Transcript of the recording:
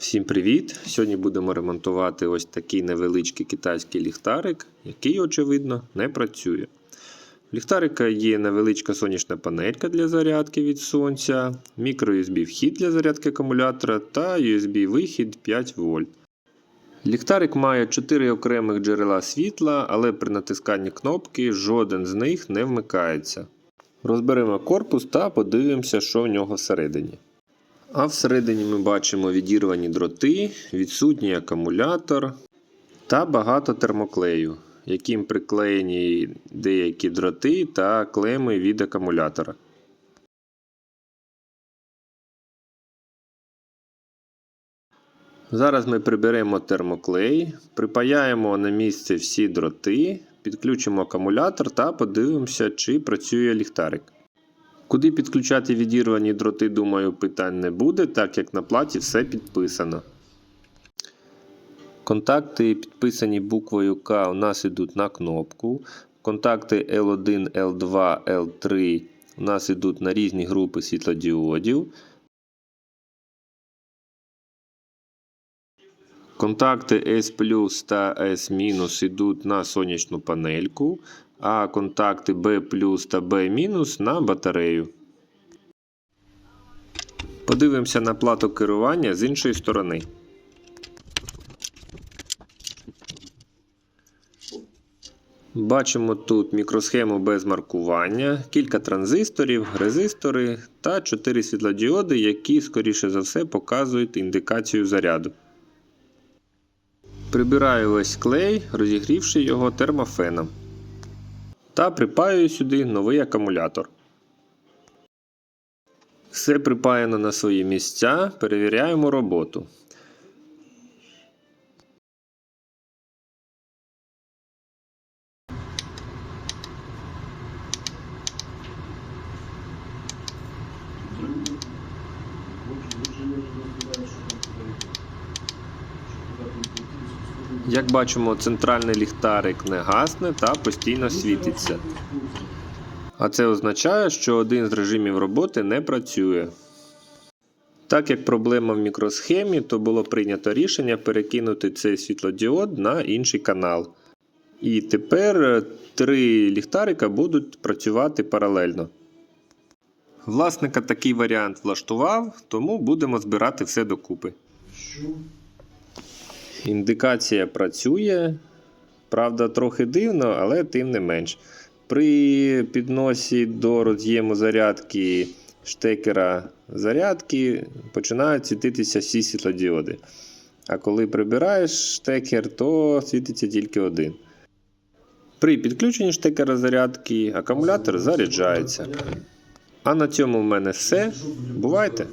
Всім привіт! Сьогодні будемо ремонтувати ось такий невеличкий китайський ліхтарик, який, очевидно, не працює. У ліхтарика є невеличка сонячна панелька для зарядки від сонця, мікро-USB вхід для зарядки акумулятора та USB-вихід 5 вольт. Ліхтарик має 4 окремих джерела світла, але при натисканні кнопки жоден з них не вмикається. Розберемо корпус та подивимося, що в нього всередині. А всередині ми бачимо відірвані дроти, відсутній акумулятор та багато термоклею, яким приклеєні деякі дроти та клеми від акумулятора. Зараз ми приберемо термоклей, припаяємо на місце всі дроти, підключимо акумулятор та подивимося, чи працює ліхтарик. Куди підключати відірвані дроти, думаю, питань не буде, так як на платі все підписано. Контакти, підписані буквою К, у нас йдуть на кнопку. Контакти L1, L2, L3 у нас йдуть на різні групи світлодіодів. Контакти S та S- йдуть на сонячну панельку, а контакти B та B- на батарею. Подивимося на плату керування з іншої сторони. Бачимо тут мікросхему без маркування, кілька транзисторів, резистори та 4 світлодіоди, які, скоріше за все, показують індикацію заряду. Прибираю весь клей, розігрівши його термофеном. Та припаюю сюди новий акумулятор. Все припаяно на свої місця. Перевіряємо роботу. Як бачимо, центральний ліхтарик не гасне та постійно світиться. А це означає, що один з режимів роботи не працює. Так як проблема в мікросхемі, то було прийнято рішення перекинути цей світлодіод на інший канал. І тепер е, три ліхтарика будуть працювати паралельно. Власника такий варіант влаштував, тому будемо збирати все докупи. Індикація працює. Правда, трохи дивно, але тим не менш. При підносі до роз'єму зарядки штекера зарядки починають світитися всі світлодіоди. А коли прибираєш штекер, то світиться тільки один. При підключенні штекера зарядки акумулятор заряджається. А на цьому в мене все. Бувайте!